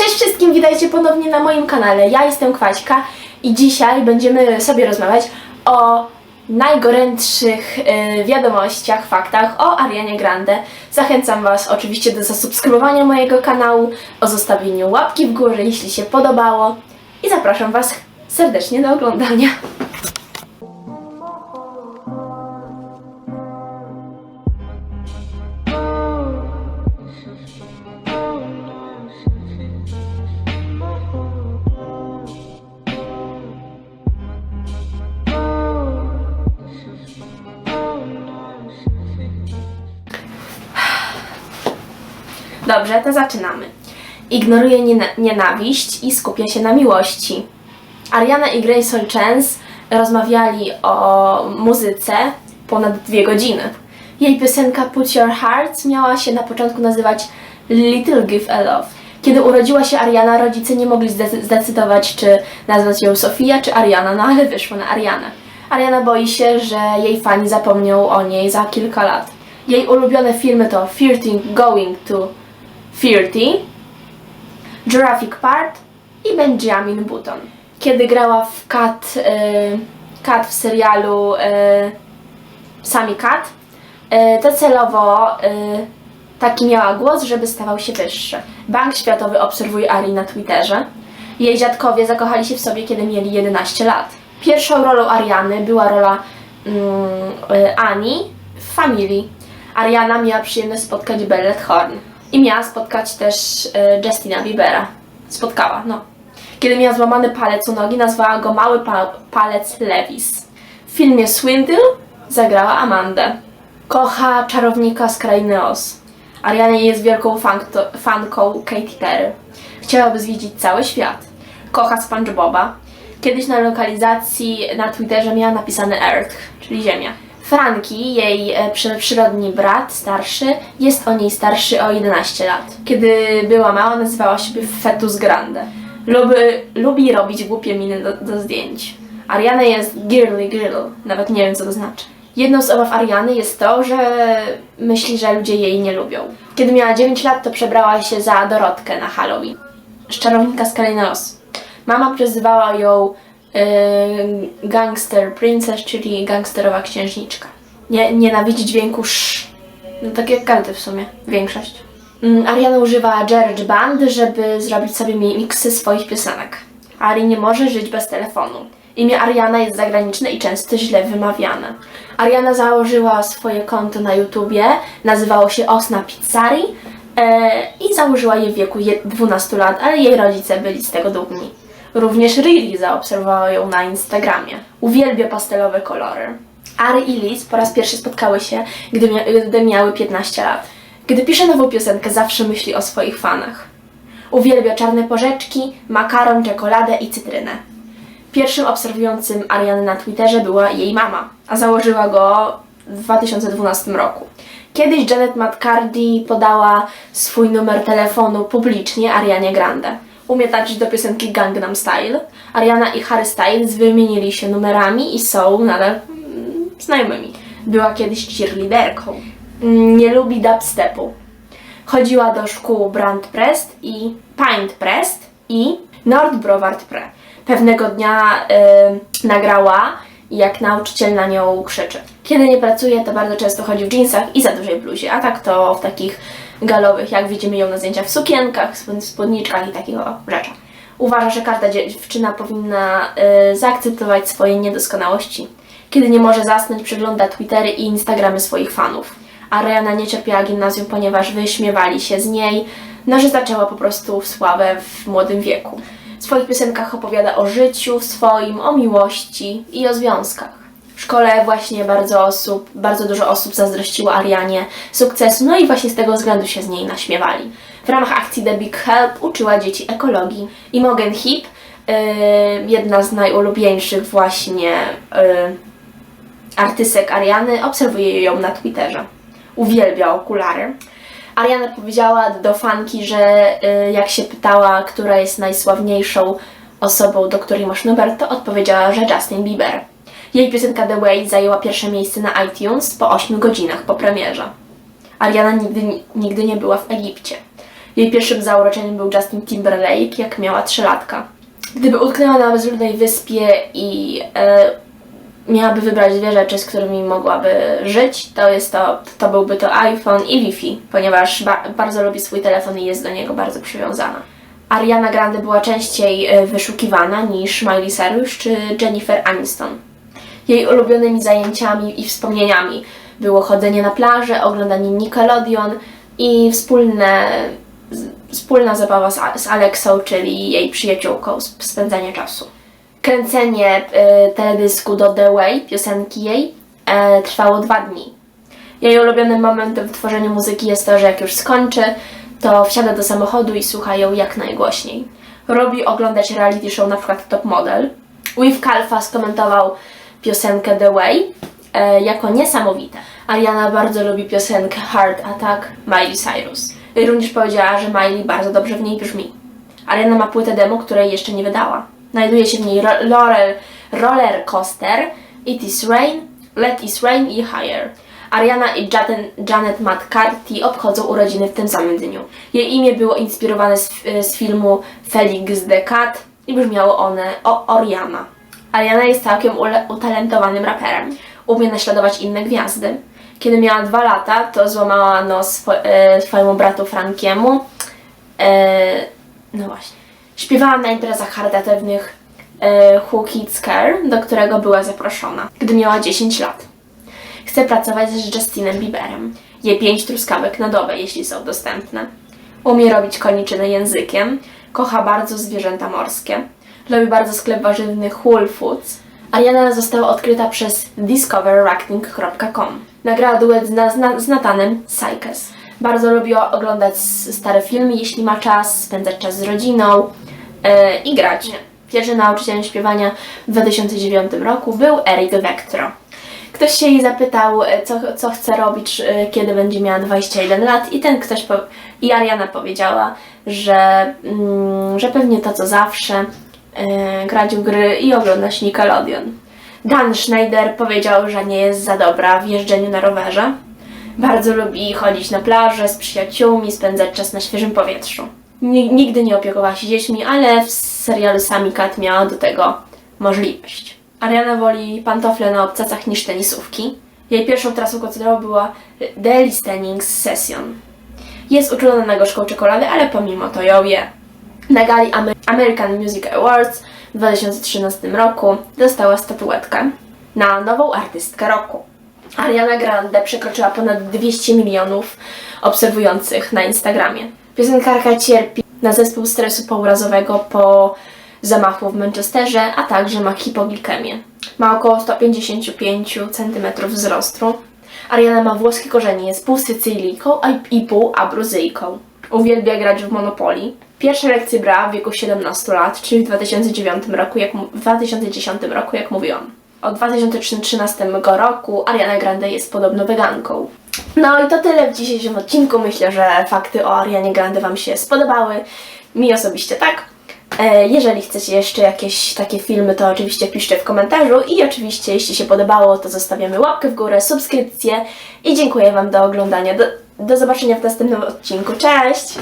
Cześć wszystkim, witajcie ponownie na moim kanale. Ja jestem Kwaśka i dzisiaj będziemy sobie rozmawiać o najgorętszych y, wiadomościach, faktach o Arianie Grande. Zachęcam Was oczywiście do zasubskrybowania mojego kanału, o zostawieniu łapki w górę, jeśli się podobało i zapraszam Was serdecznie do oglądania. Dobrze, to zaczynamy. Ignoruje niena- nienawiść i skupia się na miłości. Ariana i Grayson Chance rozmawiali o muzyce ponad dwie godziny. Jej piosenka Put Your Heart miała się na początku nazywać Little Give a Love. Kiedy urodziła się Ariana, rodzice nie mogli zdecy- zdecydować, czy nazwać ją Sofia czy Ariana, no ale wyszło na Arianę. Ariana boi się, że jej fani zapomnią o niej za kilka lat. Jej ulubione filmy to Flirting Going to 30, Jurassic Park i Benjamin Button. Kiedy grała w Kat, y, Kat w serialu y, Sami Kat, y, to celowo taki miała głos, żeby stawał się wyższy. Bank Światowy obserwuje Ari na Twitterze. Jej dziadkowie zakochali się w sobie, kiedy mieli 11 lat. Pierwszą rolą Ariany była rola y, Ani w Familii. Ariana miała przyjemność spotkać Belle Horn i miała spotkać też y, Justina Biebera. Spotkała, no. Kiedy miała złamany palec u nogi, nazwała go Mały pa- Palec Levis. W filmie Swindle zagrała Amandę. Kocha czarownika z krainy Oz. Ariana jest wielką fanką Katy Perry. Chciałaby zwiedzić cały świat. Kocha SpongeBoba. Kiedyś na lokalizacji na Twitterze miała napisane Earth, czyli Ziemia. Franki, jej e, przy- przyrodni brat, starszy, jest o niej starszy o 11 lat. Kiedy była mała, nazywała siebie Fetus Grande. Lubi, lubi robić głupie miny do, do zdjęć. Ariana jest girly girl, nawet nie wiem co to znaczy. Jedną z obaw Ariany jest to, że myśli, że ludzie jej nie lubią. Kiedy miała 9 lat, to przebrała się za Dorotkę na Halloween. Z czarownika z Oz. Mama przezywała ją Gangster Princess, czyli gangsterowa księżniczka. Nie, nienawidzi dźwięku sz. No tak jak każdy w sumie, większość. Mm, Ariana używa GarageBand, żeby zrobić sobie miksy swoich piosenek. Ari nie może żyć bez telefonu. Imię Ariana jest zagraniczne i często źle wymawiane. Ariana założyła swoje konto na YouTubie, nazywało się Osna Pizzari e, i założyła je w wieku je- 12 lat, ale jej rodzice byli z tego dumni. Również Riri zaobserwowała ją na Instagramie. Uwielbia pastelowe kolory. Ari i Liz po raz pierwszy spotkały się, gdy, mia- gdy miały 15 lat. Gdy pisze nową piosenkę, zawsze myśli o swoich fanach. Uwielbia czarne porzeczki, makaron, czekoladę i cytrynę. Pierwszym obserwującym Ariany na Twitterze była jej mama, a założyła go w 2012 roku. Kiedyś Janet McCarthy podała swój numer telefonu publicznie Arianie Grande. Umie tańczyć do piosenki Gangnam Style. Ariana i Harry Styles wymienili się numerami i są nadal mm, znajomymi. Była kiedyś cheerleaderką. Mm, Nie lubi dubstepu. Chodziła do szkół Brand Prest i Pint Prest i Nord Broward Pre. Pewnego dnia y, nagrała, jak nauczyciel na nią krzyczy. Kiedy nie pracuje, to bardzo często chodzi w jeansach i za dużej bluzie, a tak to w takich galowych, jak widzimy ją na zdjęciach, w sukienkach, spódniczkach i takich o, rzeczach. Uważa, że każda dziewczyna powinna y, zaakceptować swoje niedoskonałości. Kiedy nie może zasnąć, przegląda Twittery i Instagramy swoich fanów. Ariana nie cierpiała gimnazjum, ponieważ wyśmiewali się z niej, no że zaczęła po prostu w sławę w młodym wieku. W swoich piosenkach opowiada o życiu swoim, o miłości i o związkach. W szkole właśnie bardzo osób, bardzo dużo osób zazdrościło Arianie sukcesu, no i właśnie z tego względu się z niej naśmiewali. W ramach akcji The Big Help uczyła dzieci ekologii. Imogen Heap, yy, jedna z najulubieńszych właśnie yy, artystek Ariany, obserwuje ją na Twitterze. Uwielbia okulary. Ariana powiedziała do fanki, że y, jak się pytała, która jest najsławniejszą osobą, do której masz numer, to odpowiedziała, że Justin Bieber. Jej piosenka The Way zajęła pierwsze miejsce na iTunes po 8 godzinach po premierze. Ariana nigdy, nigdy nie była w Egipcie. Jej pierwszym zauroczeniem był Justin Timberlake, jak miała 3 latka. Gdyby utknęła na bezludnej wyspie i e, miałaby wybrać dwie rzeczy, z którymi mogłaby żyć, to jest to, to byłby to iPhone i Wi-Fi, ponieważ ba bardzo lubi swój telefon i jest do niego bardzo przywiązana. Ariana Grande była częściej e, wyszukiwana niż Miley Cyrus czy Jennifer Aniston. Jej ulubionymi zajęciami i wspomnieniami było chodzenie na plażę, oglądanie Nickelodeon i wspólne, wspólna zabawa z, z Alexą, czyli jej przyjaciółką, sp- spędzanie czasu. Kręcenie e, teledysku do The Way, piosenki jej, e, trwało dwa dni. Jej ulubionym momentem w tworzeniu muzyki jest to, że jak już skończy, to wsiada do samochodu i słucha ją jak najgłośniej. Lubi oglądać reality show, na przykład Top Model. With Kalfa skomentował piosenkę The Way e, jako niesamowite. Ariana bardzo lubi piosenkę Heart Attack Miley Cyrus. Również powiedziała, że Miley bardzo dobrze w niej brzmi. Ariana ma płytę demo, której jeszcze nie wydała. Znajduje się w niej ro- Laurel, Roller Coaster, It Is Rain, Let It Rain i Higher. Ariana i Janet McCarthy obchodzą urodziny w tym samym dniu. Jej imię było inspirowane z, z filmu Felix the Cat i brzmiało one o Oriana. Ariana jest całkiem utalentowanym raperem. Umie naśladować inne gwiazdy. Kiedy miała dwa lata, to złamała nos swo- e, swojemu bratu Frankiemu. E, no właśnie. Śpiewała na imprezach charytatywnych e, Who Kids Care, do którego była zaproszona, gdy miała 10 lat. Chce pracować z Justinem Bieberem. Je pięć truskawek na dobę, jeśli są dostępne. Umie robić koniczyny językiem. Kocha bardzo zwierzęta morskie. Lubi bardzo sklep warzywny Whole Foods. Ariana została odkryta przez discoveracting.com. Nagrała duet z, na- z, na- z Natanem Sykes. Bardzo lubi o- oglądać stare filmy, jeśli ma czas, spędzać czas z rodziną e, i grać. Pierwszym nauczycielem śpiewania w 2009 roku był Eric Vectro. Ktoś się jej zapytał, e, co, co chce robić, e, kiedy będzie miała 21 lat i ten ktoś, po, i Ariana powiedziała, że, mm, że pewnie to co zawsze, e, grać w gry i oglądać Nickelodeon. Dan Schneider powiedział, że nie jest za dobra w jeżdżeniu na rowerze. Bardzo lubi chodzić na plażę z przyjaciółmi, spędzać czas na świeżym powietrzu. Ni- Nigdy nie opiekowała się dziećmi, ale w serialu Sami Cat miała do tego możliwość. Ariana woli pantofle na obcasach niż tenisówki. Jej pierwszą trasą koncertową była Daily Standing Session. Jest uczulona na gorzką czekoladę, ale pomimo to ją je. Na gali Amer- American Music Awards w 2013 roku dostała statuetkę na nową artystkę roku. Ariana Grande przekroczyła ponad 200 milionów obserwujących na Instagramie. Piosenkarka cierpi na zespół stresu pourazowego po zamachu w Manchesterze, a także ma hipoglikemię. Ma około 155 cm wzrostu. Ariana ma włoskie korzenie, jest pół Sycylijką i pół Abruzyjką. Uwielbia grać w Monopoly. Pierwsze lekcje brała w wieku 17 lat, czyli w 2009 roku, jak, w 2010 roku, jak mówiłam. Od 2013 roku Ariana Grande jest podobno weganką. No i to tyle w dzisiejszym odcinku. Myślę, że fakty o Arianie Grande Wam się spodobały. Mi osobiście tak. E, Jeżeli chcecie jeszcze jakieś takie filmy, to oczywiście piszcie w komentarzu i oczywiście jeśli się podobało, to zostawiamy łapkę w górę, subskrypcję i dziękuję Wam do oglądania. Do, do zobaczenia w następnym odcinku. Cześć!